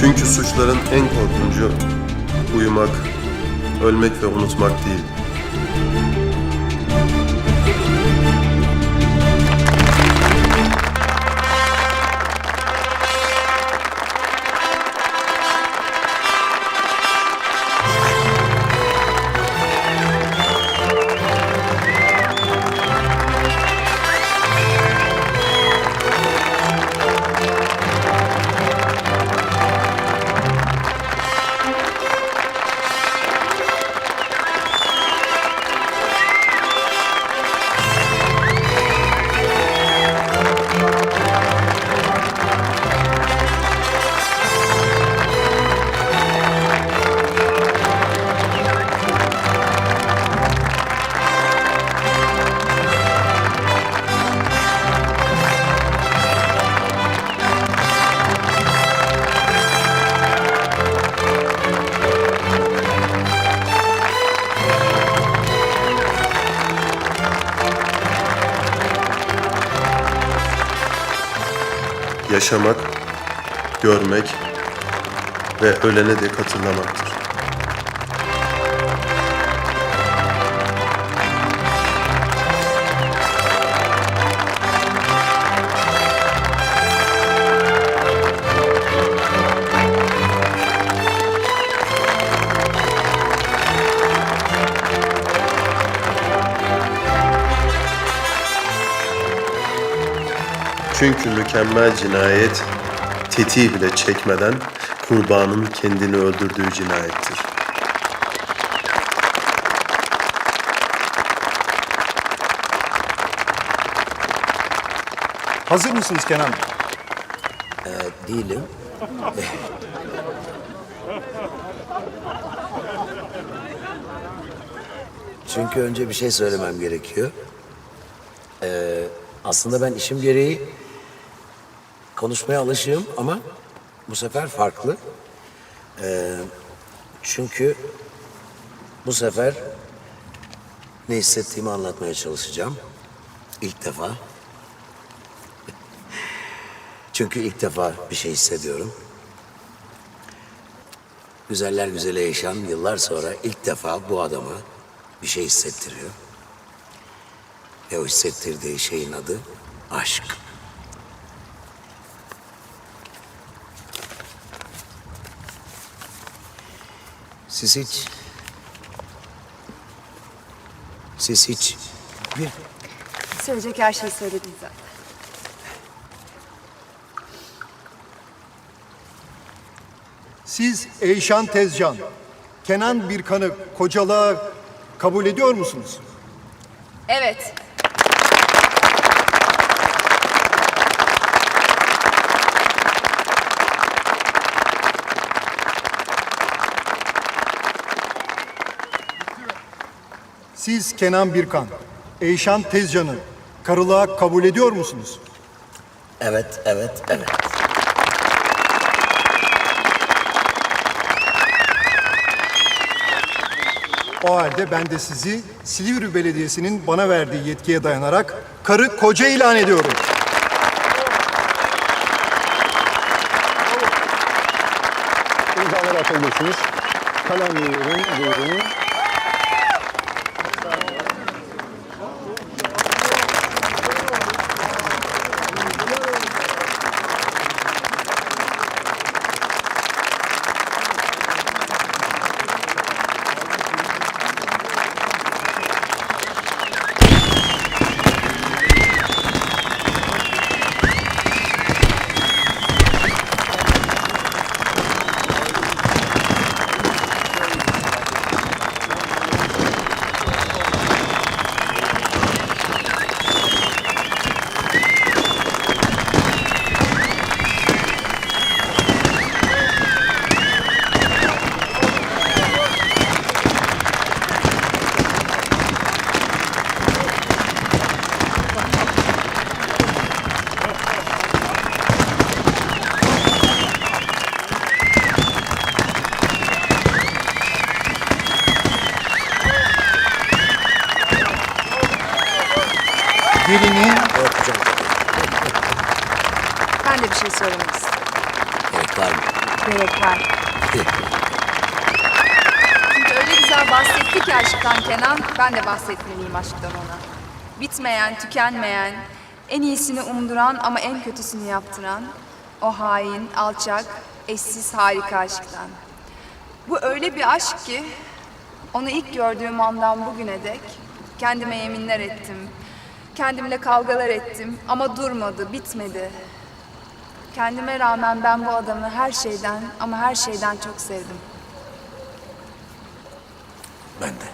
Çünkü suçların en korkuncu uyumak, ölmek ve unutmak değil. Yaşamak, görmek ve ölene dek hatırlamaktır. Çünkü mükemmel cinayet tetiği bile çekmeden kurbanın kendini öldürdüğü cinayettir. Hazır mısınız Kenan Bey? Değilim. Çünkü önce bir şey söylemem gerekiyor. Ee, aslında ben işim gereği konuşmaya alışığım ama bu sefer farklı. Ee, çünkü bu sefer ne hissettiğimi anlatmaya çalışacağım. İlk defa. Çünkü ilk defa bir şey hissediyorum. Güzeller güzeli yaşayan yıllar sonra ilk defa bu adama bir şey hissettiriyor. Ve o hissettirdiği şeyin adı aşk. Siz hiç... Siz hiç... Bir Söyleyecek her şeyi söyledin zaten. Siz Eyşan Tezcan, Kenan Birkan'ı kocalığa kabul ediyor musunuz? Evet. Siz Kenan Birkan, Eyşan Tezcan'ı karılığa kabul ediyor musunuz? Evet, evet, evet. O halde ben de sizi Silivri Belediyesi'nin bana verdiği yetkiye dayanarak karı koca ilan ediyorum. İmzaları atabilirsiniz. Kalem veriyorum, buyurun. Gelini Öpeceğim. Ben de bir şey söylemek istiyorum. Gerek var mı? Gerek var. Çünkü öyle güzel bahsetti ki aşktan Kenan, ben de bahsetmeliyim aşktan ona. Bitmeyen, tükenmeyen, en iyisini umduran ama en kötüsünü yaptıran, o hain, alçak, eşsiz harika aşktan. Bu öyle bir aşk ki, onu ilk gördüğüm andan bugüne dek kendime yeminler ettim. Kendimle kavgalar ettim ama durmadı, bitmedi. Kendime rağmen ben bu adamı her şeyden ama her şeyden çok sevdim. Ben de.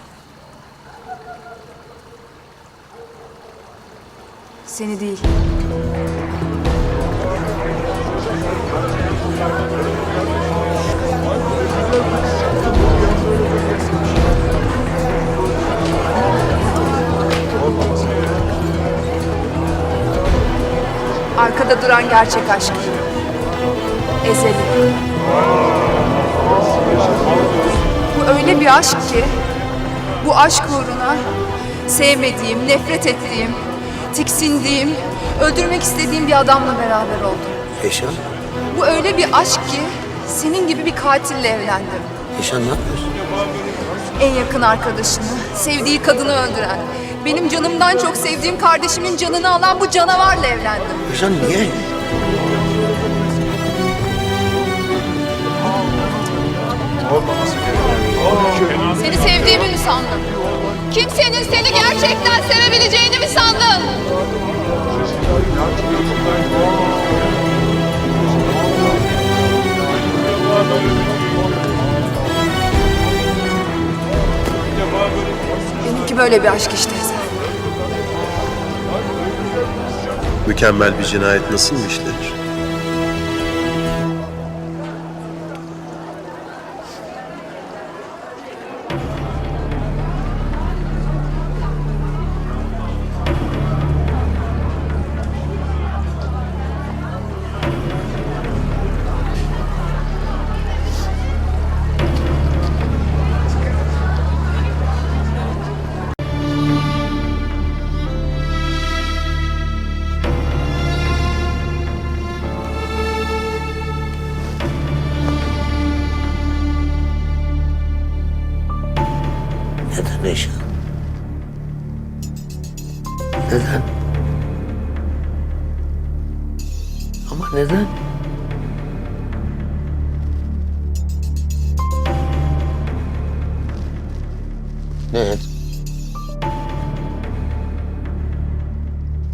Seni değil. Arkada duran gerçek aşk. Ezeli. Bu öyle bir aşk ki bu aşk uğruna sevmediğim, nefret ettiğim, tiksindiğim, öldürmek istediğim bir adamla beraber oldum. Eşan, Bu öyle bir aşk ki senin gibi bir katille evlendim. Eşan ne yapıyorsun? En yakın arkadaşını, sevdiği kadını öldüren, benim canımdan çok sevdiğim kardeşimin canını alan bu canavarla evlendim. Eşan niye? Seni sevdiğimi mi sandın? Kimsenin seni gerçekten sevebileceğini mi sandın? Benimki böyle bir aşk işte Mükemmel bir cinayet nasıl işlenir?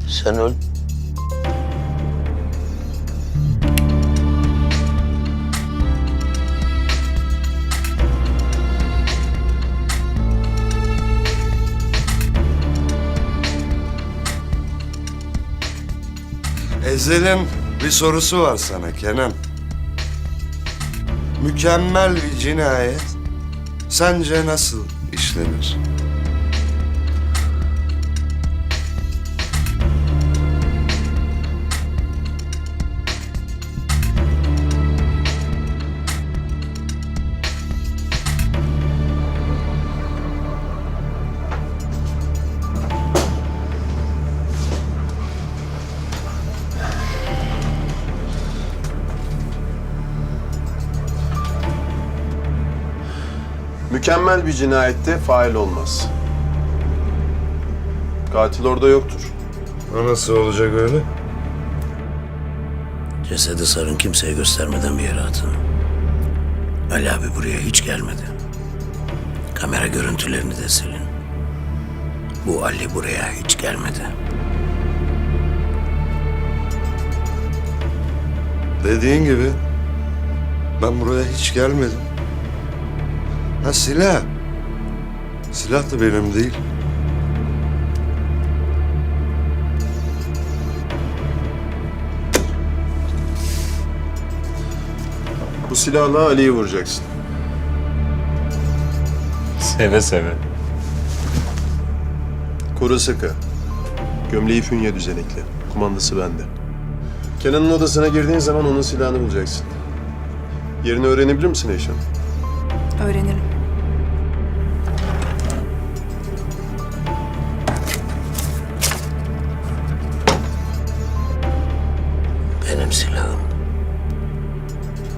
Sen öl. Ezel'in bir sorusu var sana Kenan. Mükemmel bir cinayet sence nasıl işlenir? Mükemmel bir cinayette fail olmaz. Katil orada yoktur. O nasıl olacak öyle? Cesedi sarın kimseye göstermeden bir yere atın. Ali abi buraya hiç gelmedi. Kamera görüntülerini de silin. Bu Ali buraya hiç gelmedi. Dediğin gibi ben buraya hiç gelmedim. Ha silah. Silah da benim değil. Bu silahla Ali'yi vuracaksın. Seve seve. Koru sıkı. Gömleği fünye düzenekli. Kumandası bende. Kenan'ın odasına girdiğin zaman onun silahını bulacaksın. Yerini öğrenebilir misin Eyşan? Öğrenirim. Benim silahım.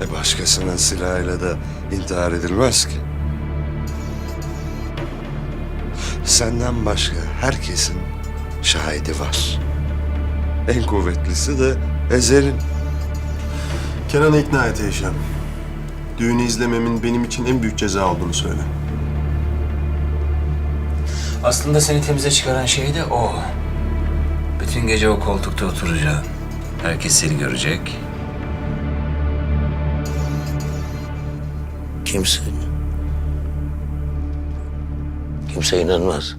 E başka başkasının silahıyla da intihar edilmez ki. Senden başka herkesin şahidi var. En kuvvetlisi de Ezel'in. Kenan'ı ikna et Eyşan. Düğünü izlememin benim için en büyük ceza olduğunu söyle. Aslında seni temize çıkaran şey de o. Bütün gece o koltukta oturacaksın. Herkes seni görecek. Kimse... Kimse inanmaz.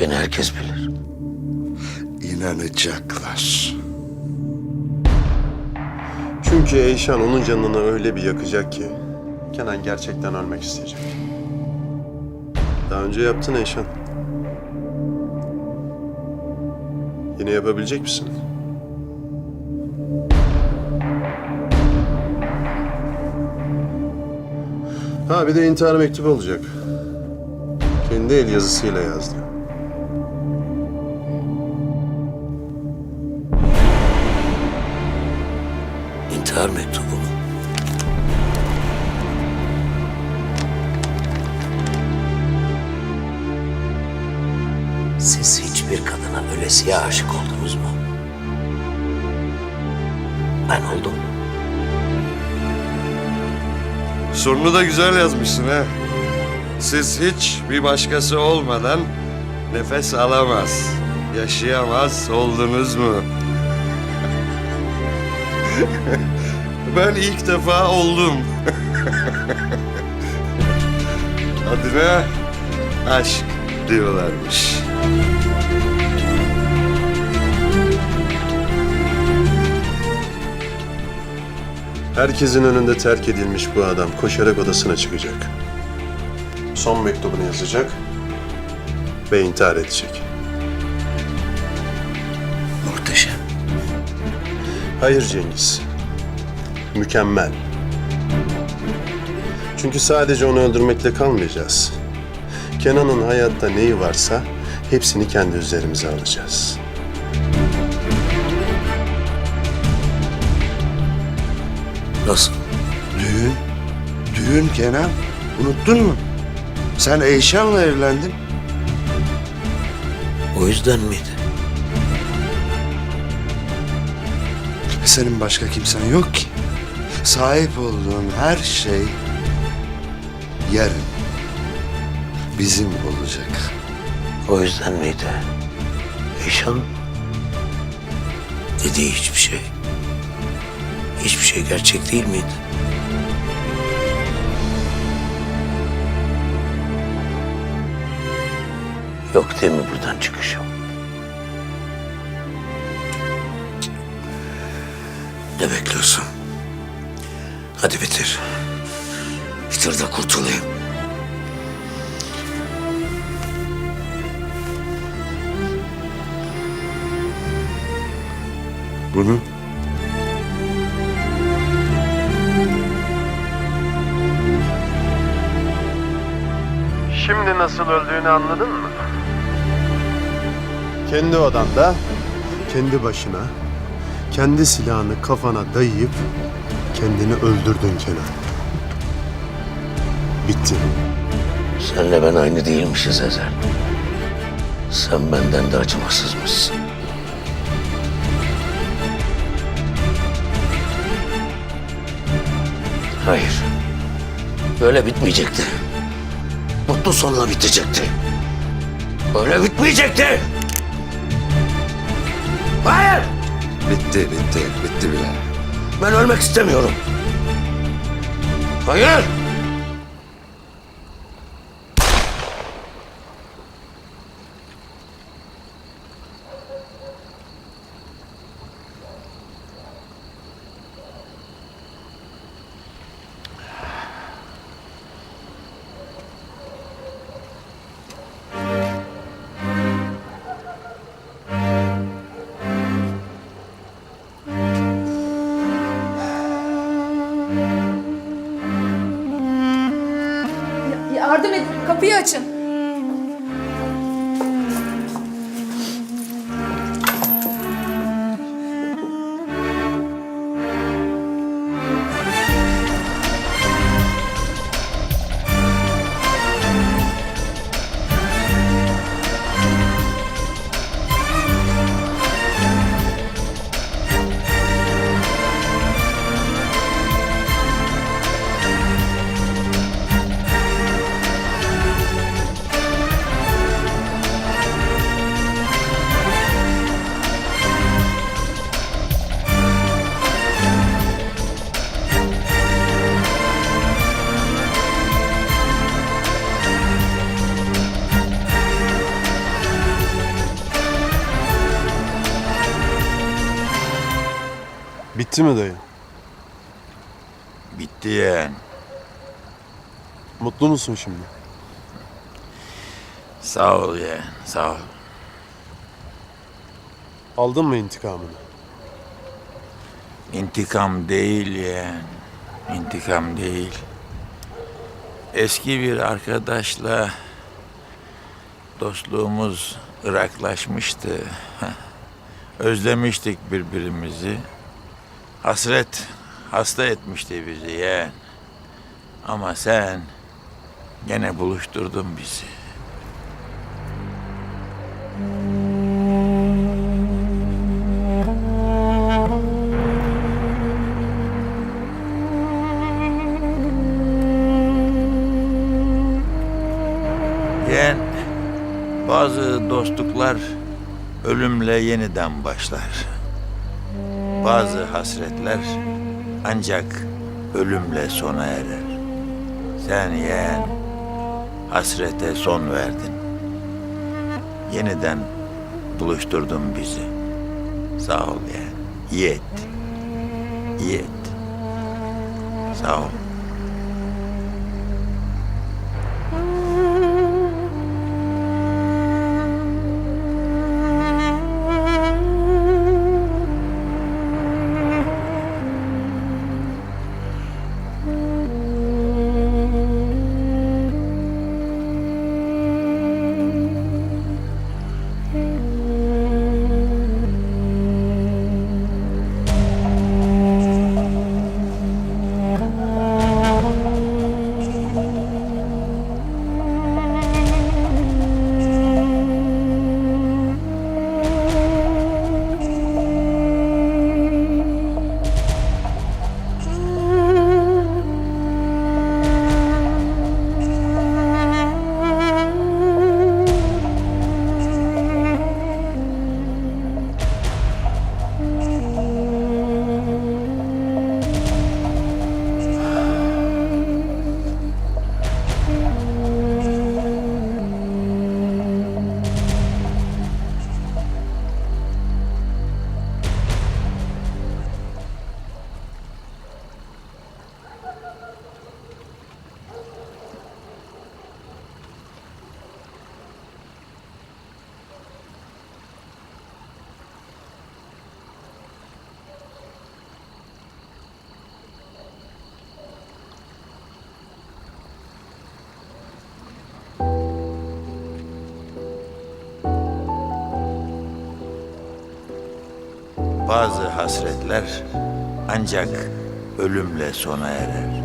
Beni herkes bilir. inanacaklar. Çünkü Eyşan onun canını öyle bir yakacak ki Kenan gerçekten ölmek isteyecek. Daha önce yaptın Eyşan. Yine yapabilecek misin? Ha bir de intihar mektubu olacak. Kendi el yazısıyla yazdı. İntihar mektubu mu? Siz hiçbir kadına ölesiye aşık oldunuz mu? Ben oldum. Sorunu da güzel yazmışsın ha. Siz hiç bir başkası olmadan nefes alamaz, yaşayamaz oldunuz mu? ben ilk defa oldum. Adına aşk diyorlarmış. Herkesin önünde terk edilmiş bu adam koşarak odasına çıkacak. Son mektubunu yazacak ve intihar edecek. Muhteşem. Hayır Cengiz. Mükemmel. Çünkü sadece onu öldürmekle kalmayacağız. Kenan'ın hayatta neyi varsa hepsini kendi üzerimize alacağız. Nasıl? Düğün, düğün Kenan. Unuttun mu? Sen Eyşan'la evlendin. O yüzden miydi? Senin başka kimsen yok ki. Sahip olduğun her şey yarın bizim olacak. O yüzden miydi? Eşan dediği hiçbir şey. Hiçbir şey gerçek değil miydi? Yok değil mi buradan çıkışım? Ne bekliyorsun? Hadi bitir. Bitir de kurtulayım. Bunu Şimdi nasıl öldüğünü anladın mı? Kendi odanda, kendi başına, kendi silahını kafana dayayıp kendini öldürdün Kenan. Bitti. Senle ben aynı değilmişiz Ezel. Sen benden de acımasızmışsın. Hayır. Böyle bitmeyecekti. Mutlu sonla bitecekti. Böyle bitmeyecekti. Hayır. bitti, bitti, bitti bile. Ben ölmek istemiyorum. Hayır. Kapıyı açın. Bitti mi dayı? Bitti yeğen. Mutlu musun şimdi? Sağ ol yeğen, sağ ol. Aldın mı intikamını? İntikam değil yeğen. İntikam değil. Eski bir arkadaşla dostluğumuz ıraklaşmıştı. Özlemiştik birbirimizi. Hasret hasta etmişti bizi yeğen. Ama sen gene buluşturdun bizi. Yeğen, bazı dostluklar ölümle yeniden başlar. Bazı hasretler ancak ölümle sona erer. Sen yeğen hasrete son verdin. Yeniden buluşturdun bizi. Sağ ol yeğen. İyi ettin. İyi ettin. Sağ ol. Bazı hasretler ancak ölümle sona erer.